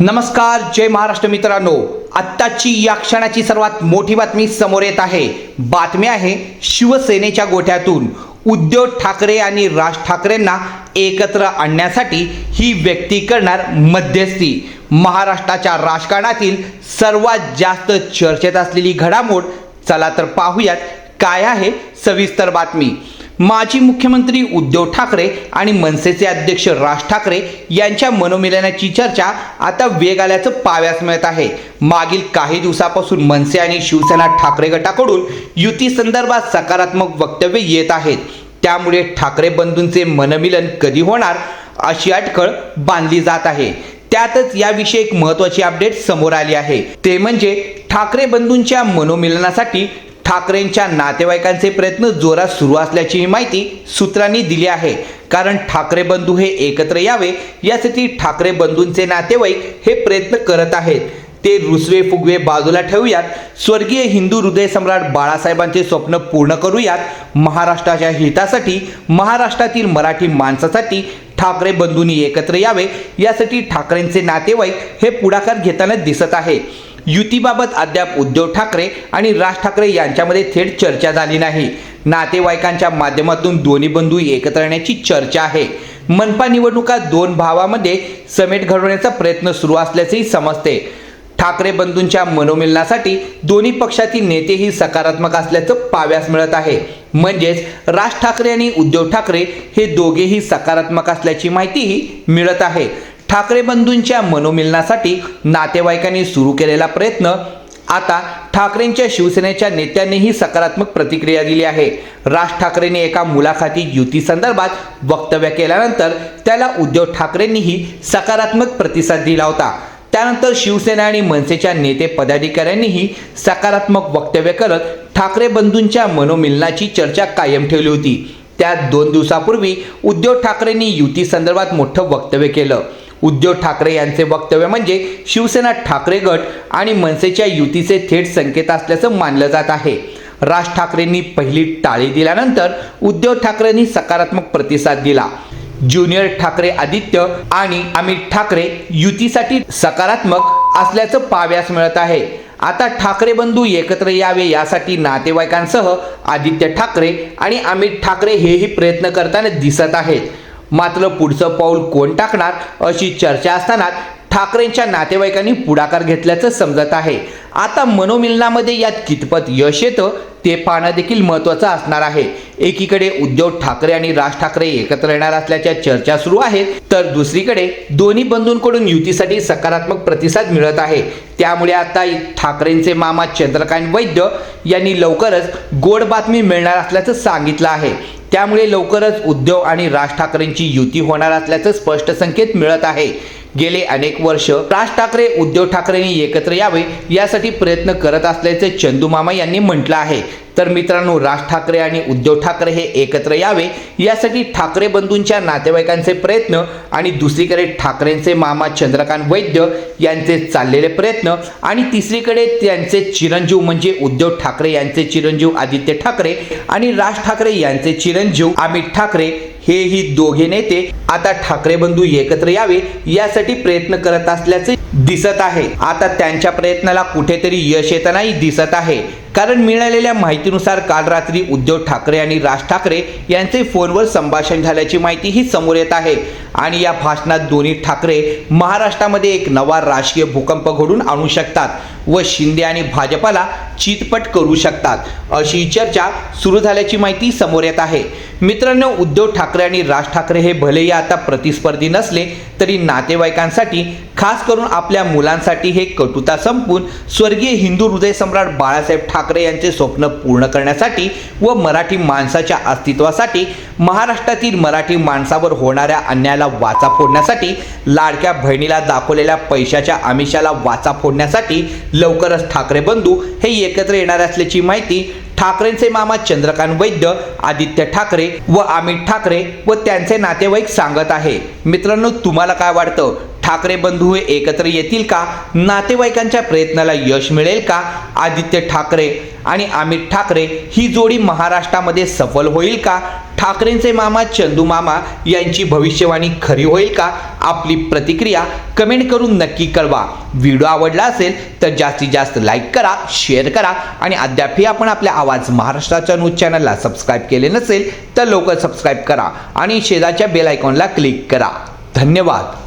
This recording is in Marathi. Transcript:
नमस्कार जय महाराष्ट्र मित्रांनो. आत्ताची या क्षणाची सर्वात मोठी बातमी समोर येत आहे. बातमी आहे शिवसेनेच्या गोठ्यातून. उद्धव ठाकरे आणि राज ठाकरेंना एकत्र आणण्यासाठी ही व्यक्ती करणार मध्यस्थी. महाराष्ट्राच्या राजकारणातील सर्वात जास्त चर्चेत असलेली घडामोड चला तर पाहूयात काय आहे सविस्तर बातमी. माजी मुख्यमंत्री उद्धव ठाकरे आणि मनसेचे अध्यक्ष राज ठाकरे यांच्या मनोमिलनाची चर्चा आता वेग आल्याचं पाव्यास मिळत आहे. मागील काही दिवसापासून मनसे आणि शिवसेना ठाकरे गटाकडून युती संदर्भात सकारात्मक वक्तव्य येत आहेत. त्यामुळे ठाकरे बंधूंचे मनमिलन कधी होणार अशी अटकळ बांधली जात आहे. त्यातच याविषयी एक महत्वाची अपडेट समोर आली आहे. ते म्हणजे ठाकरे बंधूंच्या मनोमिलनासाठी ठाकरेंच्या नातेवाईकांचे प्रयत्न जोरात सुरू असल्याची माहिती सूत्रांनी दिली आहे. कारण ठाकरे बंधू हे एकत्र यावे यासाठी ठाकरे बंधूंचे नातेवाईक हे प्रयत्न करत आहेत. ते रुसवे फुगवे बाजूला ठेवूयात. स्वर्गीय हिंदू हृदय सम्राट बाळासाहेबांचे स्वप्न पूर्ण करूयात. महाराष्ट्राच्या हितासाठी महाराष्ट्रातील मराठी माणसासाठी ठाकरे बंधूंनी एकत्र यावे यासाठी ठाकरेंचे नातेवाईक हे पुढाकार घेताना दिसत आहे. युतीबाबत अद्याप उद्धव ठाकरे आणि राज ठाकरे यांच्यामध्ये थेट चर्चा झाली नाही. नातेवाईकांच्या माध्यमातून दोन्ही बंधू एकत्र येण्याची चर्चा आहे. मनपा निवडणुका दोन भावामध्ये समेट घडवण्याचा प्रयत्न सुरू असल्याचेही समजते. ठाकरे बंधूंच्या मनोमिलनासाठी दोन्ही पक्षातील नेतेही सकारात्मक असल्याचं पाव्यास मिळत आहे. म्हणजेच राज ठाकरे आणि उद्धव ठाकरे हे दोघेही सकारात्मक असल्याची माहितीही मिळत आहे. ठाकरे बंधूंच्या मनोमिलनासाठी नातेवाईकांनी सुरू केलेला प्रयत्न आता ठाकरेंच्या शिवसेनेच्या नेत्यांनीही सकारात्मक प्रतिक्रिया दिली आहे. राज ठाकरेंनी एका मुलाखतीत युती संदर्भात वक्तव्य केल्यानंतर त्याला उद्धव ठाकरेंनीही सकारात्मक प्रतिसाद दिला होता. त्यानंतर शिवसेना आणि मनसेच्या नेते पदाधिकाऱ्यांनीही सकारात्मक वक्तव्य करत ठाकरे बंधूंच्या मनोमिलनाची चर्चा कायम ठेवली होती. त्यात दोन दिवसापूर्वी उद्धव ठाकरेंनी युती संदर्भात मोठं वक्तव्य केलं. उद्धव ठाकरे यांचे वक्तव्य म्हणजे शिवसेना ठाकरे गट आणि मनसेच्या युतीचे थेट संकेत असल्याचं मानलं जात आहे. राज ठाकरेंनी पहिली टाळी दिल्यानंतर उद्धव ठाकरेंनी सकारात्मक प्रतिसाद दिला. ज्युनियर ठाकरे आदित्य आणि अमित ठाकरे युतीसाठी सकारात्मक असल्याचं पाव्यास मिळत आहे. आता ठाकरे बंधू एकत्र यावे यासाठी नातेवाईकांसह आदित्य ठाकरे आणि अमित ठाकरे हेही प्रयत्न करताना दिसत आहेत. मात्र पुढचं पाऊल कोण टाकणार अशी चर्चा असताना ठाकरेंच्या नातेवाईकांनी पुढाकार घेतल्याचं समजत आहे. आता मनोमिलनामध्ये यात कितपत यश येतं ते पाहणं देखील महत्त्वाचं असणार आहे. एकीकडे उद्धव ठाकरे आणि राज ठाकरे एकत्र येणार असल्याच्या चर्चा सुरू आहेत तर दुसरीकडे दोन्ही बंधूंकडून युतीसाठी सकारात्मक प्रतिसाद मिळत आहे. त्यामुळे आता ठाकरेंचे मामा चंद्रकांत वैद्य यांनी लवकरच गोड बातमी मिळणार असल्याचं सांगितलं आहे. त्यामुळे लवकरच उद्धव आणि राज ठाकरेंची युती होणार असल्याचं स्पष्ट संकेत मिळत आहे. गेले अनेक वर्ष राज ठाकरे उद्धव ठाकरेंनी एकत्र यावे यासाठी प्रयत्न करत असल्याचे चंदूमामा यांनी म्हटलं आहे. तर मित्रांनो राज ठाकरे आणि उद्धव ठाकरे हे एकत्र यावे यासाठी ठाकरे बंधूंच्या नातेवाईकांचे प्रयत्न आणि दुसरीकडे ठाकरेंचे मामा चंद्रकांत वैद्य यांचे चाललेले प्रयत्न आणि तिसरीकडे त्यांचे चिरंजीव म्हणजे उद्धव ठाकरे यांचे चिरंजीव आदित्य ठाकरे आणि राज ठाकरे यांचे चिरंजीव अमित ठाकरे हेही दोघे नेते आता ठाकरे बंधू एकत्र यावे यासाठी प्रयत्न करत असल्याचे दिसत आहे. आता त्यांच्या प्रयत्नाला कुठेतरी यश येतानाही दिसत आहे. कारण मिळालेल्या माहितीनुसार काल रात्री उद्धव ठाकरे आणि राज ठाकरे यांचे फोनवर संभाषण झाल्याची माहितीही समोर येत आहे. आणि या भाषणात दोन्ही ठाकरे महाराष्ट्रामध्ये एक नवा राजकीय भूकंप घडून आणू शकतात व शिंदे आणि भाजपाला चितपट करू शकतात. अशी चर्चा सुरू झाल्याची माहिती समोर येत आहे. मित्रांनो उद्धव ठाकरे आणि राज ठाकरे हे भलेही आता प्रतिस्पर्धी नसले तरी नातेवाईकांसाठी खास करून आपल्या मुलांसाठी हे कटुता संपून स्वर्गीय हिंदू हृदय सम्राट बाळासाहेब ठाकरे यांचे स्वप्न पूर्ण करण्यासाठी व मराठी माणसाच्या अस्तित्वासाठी महाराष्ट्रातील मराठी माणसावर होणाऱ्या अन्यायाला वाचा फोडण्यासाठी लाडक्या बहिणीला दाखवलेल्या पैशाच्या आमिषाला वाचा फोडण्यासाठी लवकरच ठाकरे बंधू हे एकत्र येणार असल्याची माहिती ठाकरेंचे मामा चंद्रकांत वैद्य आदित्य ठाकरे व अमित ठाकरे व त्यांचे नातेवाईक सांगत आहे. मित्रांनो तुम्हाला काय वाटतं? ठाकरे बंधू हे एकत्र येतील का? नातेवाईकांच्या प्रयत्नाला यश मिळेल का? आदित्य ठाकरे आणि अमित ठाकरे ही जोडी महाराष्ट्रामध्ये सफल होईल का? ठाकरेंचे मामा चंदू मामा यांची भविष्यवाणी खरी होईल का? आपली प्रतिक्रिया कमेंट करून नक्की कळवा. व्हिडिओ आवडला असेल तर जास्तीत जास्त लाईक करा शेअर करा आणि अद्यापही आपण आपल्या आवाज महाराष्ट्राच्या न्यूज चॅनलला सबस्क्राईब केले नसेल तर लवकर सबस्क्राईब करा आणि शेजारच्या बेल आयकॉनला क्लिक करा. धन्यवाद.